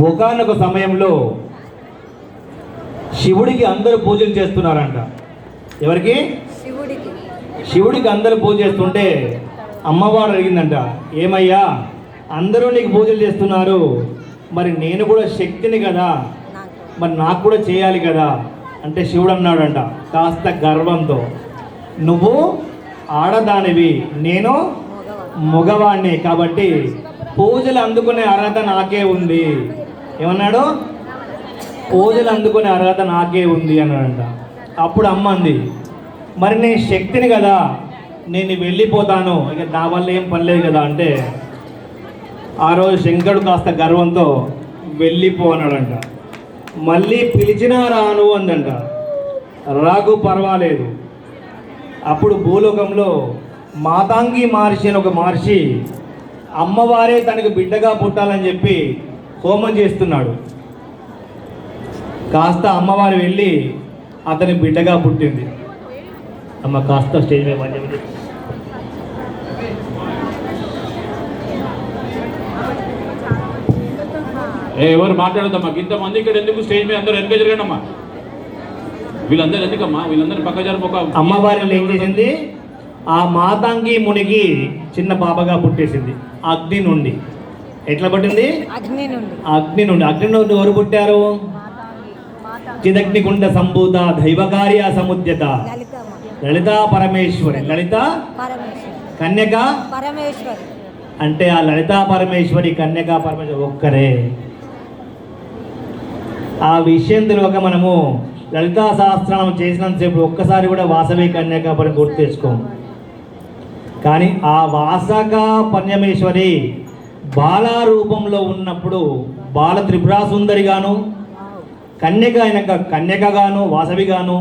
ఒకనొక సమయంలో శివుడికి అందరూ పూజలు చేస్తున్నారంట. ఎవరికి? శివుడికి. శివుడికి అందరూ పూజ చేస్తుంటే అమ్మవారు అడిగిందంట ఏమయ్యా అందరూ నీకు పూజలు చేస్తున్నారు. మరి నేను కూడా శక్తిని కదా. మరి నాకు కూడా చేయాలి కదా. అంటే శివుడు అన్నాడంట కాస్త గర్వంతో. నువ్వు ఆడదానివి నేను మగవాణ్ణి కాబట్టి పూజలు అందుకునే అర్హత నాకే ఉంది. ఏమన్నాడు? పూజలు అందుకునే అర్హత నాకే ఉంది అన్నాడంట. అప్పుడు అమ్మ అంది మరి నేను శక్తిని కదా నేను వెళ్ళిపోతాను. ఇక నా వల్ల ఏం పనిలేదు కదా అంటే ఆ రోజు శంకరుడు కాస్త గర్వంతో వెళ్ళిపో అన్నాడంట. మళ్ళీ పిలిచినా రాను అందంట. రాకు పర్వాలేదు. అప్పుడు భూలోకంలో మాతాంగి మహర్షి అని ఒక మహర్షి అమ్మవారే తనకు బిడ్డగా పుట్టాలని చెప్పి హోమం చేస్తున్నాడు. కాస్త అమ్మవారు వెళ్ళి అతని బిడ్డగా పుట్టింది. అమ్మ కాస్త స్టేజ్ మీద మంచి ఏ ఎవరు మాట్లాడదమ్మా ఇంతమంది ఇక్కడ ఎందుకు స్టేజ్ మీద అందరూ వెనక జరగండమ్మా వీళ్ళందరూ ఎందుకమ్మా? వీళ్ళందరూ పక్క జరపు ఒక అమ్మవారిని ఏం చేసింది? ఆ మాతాంగి మునికి చిన్న పాపగా పుట్టేసింది. అగ్ని నుండి. ఎట్లా పట్టింది? అగ్ని నుండి. అగ్ని నుండి. అగ్ని నుండి ఎవరు పుట్టారు? చిదగ్నికుండ సంభూత దైవకార్య సముద్యత. లలితా పరమేశ్వరి. లలిత? పరమేశ్వరి. కన్యక? పరమేశ్వరి. అంటే ఆ లలితా పరమేశ్వరి కన్యకా పరమేశ్వరి ఒక్కరే. ఆ విషయం తెలియక మనము లలితా సహస్రనామం చేసినంతసేపు ఒక్కసారి కూడా వాసవి కన్యకా పని గుర్తు తెచ్చుకోము. కానీ ఆ వాసక పన్యమేశ్వరి బాలా రూపంలో ఉన్నప్పుడు బాల త్రిపురా సుందరిగాను కన్యక అయినాక కన్యకగాను వాసవిగాను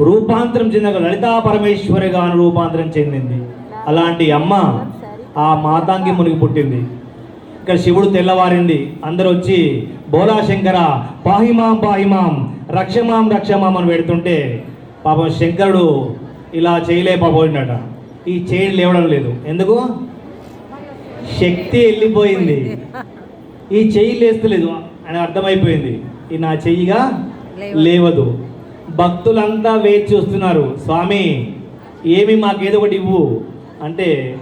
రూపాంతరం చెందిన లలితా పరమేశ్వరిగాను రూపాంతరం చెందింది. అలాంటి అమ్మ ఆ మాతాంగి మునిగి పుట్టింది. ఇక్కడ శివుడు తెల్లవారింది. అందరూ వచ్చి బోలాశంకర పాహిమాం పాహిమాం రక్షమాం రక్షమాం అని పెడుతుంటే పాపం శంకరుడు ఇలా చేయలేకపోయినట ఈ చేయడం లేవడం లేదు. ఎందుకు? శక్తి వెళ్ళిపోయింది. ఈ చెయ్యి లేస్తలేదు. అని అర్థమైపోయింది. ఈ నా చెయ్యిగా లేవదు. భక్తులంతా వేచి చూస్తున్నారు. స్వామి ఏమి మాకేదో ఒకటి ఇవ్వు. అంటే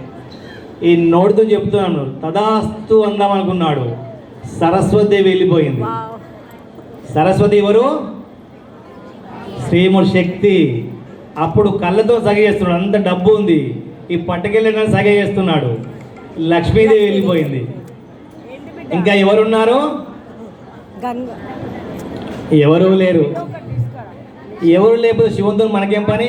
ఈ నోటితో చెప్తున్నాను. తదాస్తు అందాం అనుకున్నాడు. సరస్వతి వెళ్ళిపోయింది. సరస్వతి ఎవరు? శ్రీముడు శక్తి. అప్పుడు కళ్ళతో సగ చేస్తున్నాడు. అంత డబ్బు ఉంది. ఈ పట్టుకెళ్ళిన సగ చేస్తున్నాడు. లక్ష్మీదేవి వెళ్ళిపోయింది. ఇంకా ఎవరున్నారు? ఎవరు లేరు. ఎవరు లేకపోతే శివంతుడు మనకేం పని?